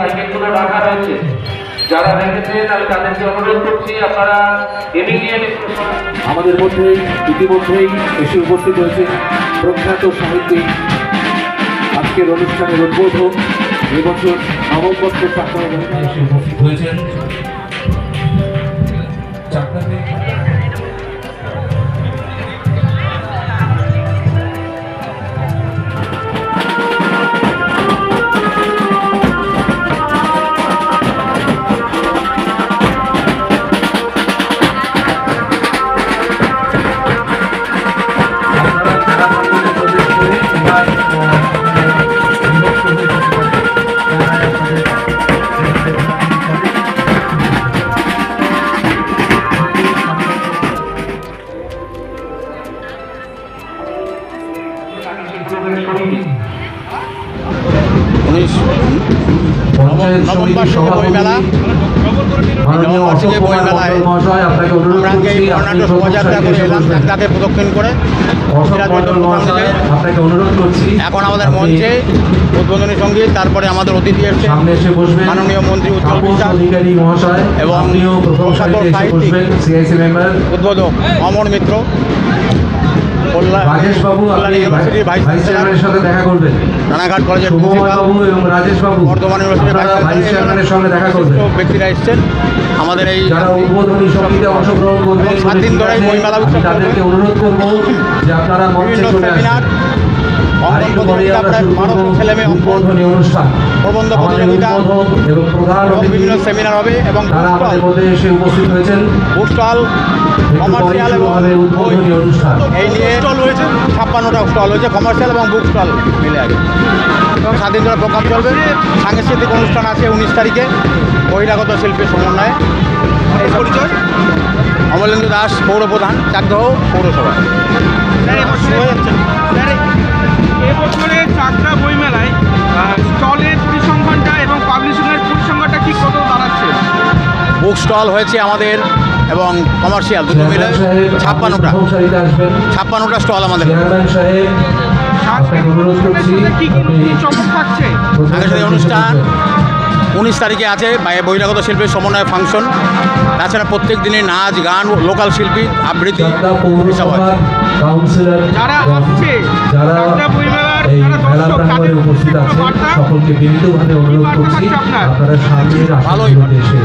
সাইকেলগুলো রাখা রয়েছে যারা রেখেছেন তাহলে তাদেরকে অনুরোধ করছি, আপনারা ইমিডিয়েট আমাদের মধ্যে ইতিমধ্যেই এসে উপস্থিত হয়েছে প্রখ্যাত সাহিত্যিক। আজকের অনুষ্ঠানের উদ্বোধক এবছর নবমপত্র চাকরা এসে উপস্থিত হয়েছেন। বইমেলা। বইমেলায় আমরা শোভাযাত্রা করে এলাম তাকে প্রদক্ষিণ করে। এখন আমাদের মঞ্চে উদ্বোধনী সংগীত তারপরে আমাদের অতিথি এসছে মাননীয় মন্ত্রী উজ্জ্বল বিশ্বাস মহাশয় এবং সাহিত্যিক। উদ্বোধক অমর মিত্র। রাজেশ বাবু আপনি ভাইস চেয়ারম্যানের সাথে দেখা করবেন। রানাঘাট কলেজের বাবু এবং রাজেশ বাবু বর্ধমান ইউনিভার্সিটির ভাইস চেয়ারম্যানের সঙ্গে দেখা করবেন। ব্যক্তিরা এসেছেন। আমাদের এই যারা উদ্বোধনী সঙ্গীতে অংশগ্রহণ করবেন সাত দিন ধরে বইমেলা উৎসব তাদেরকে অনুরোধ করব যে আপনারা মঞ্চে চলে সেমিনার আমরা প্রায় বারোশো ছেলে মেয়ে প্রবন্ধ প্রতিযোগিতা এবং বিভিন্ন সেমিনার হবে এবং উপস্থিত হয়েছেন। কমার্শিয়াল এবং এই নিয়ে স্টল হয়েছে। ছাপ্পান্নটা স্টল হয়েছে কমার্শিয়াল এবং বুক স্টল মিলে এবং সাত দিন ধরে প্রোগ্রাম চলবে। সাংস্কৃতিক অনুষ্ঠান আছে উনিশ তারিখে বহিরাগত শিল্পীর সমন্বয়ে। এই পরিচয়? অমলেন্দু দাস পৌর প্রধান চাকদহ পৌরসভা। স্টল হয়েছে আমাদের এবং কমার্শিয়াল দুটো মিলে ছাপ্পান্নটা। ছাপ্পান্নটা স্টল আমাদের। চেয়ারম্যান সাহেব আপনাকে অনুরোধ করছি সাংস্কৃতিক অনুষ্ঠান উনিশ তারিখে আছে বহিরাগত শিল্পীর সমন্বয় ফাংশন। তাছাড়া প্রত্যেক দিনে নাচ গান লোকাল শিল্পী আবৃত্তি এসব পৌরসভার যারা আসছে, যারা চাকদা বইমেলার এই যারা মেলা প্রাঙ্গণে উপস্থিত আছেন সকলকে বিনীতভাবে অনুরোধ করছি আপনারা? সামনের ভালোই এসে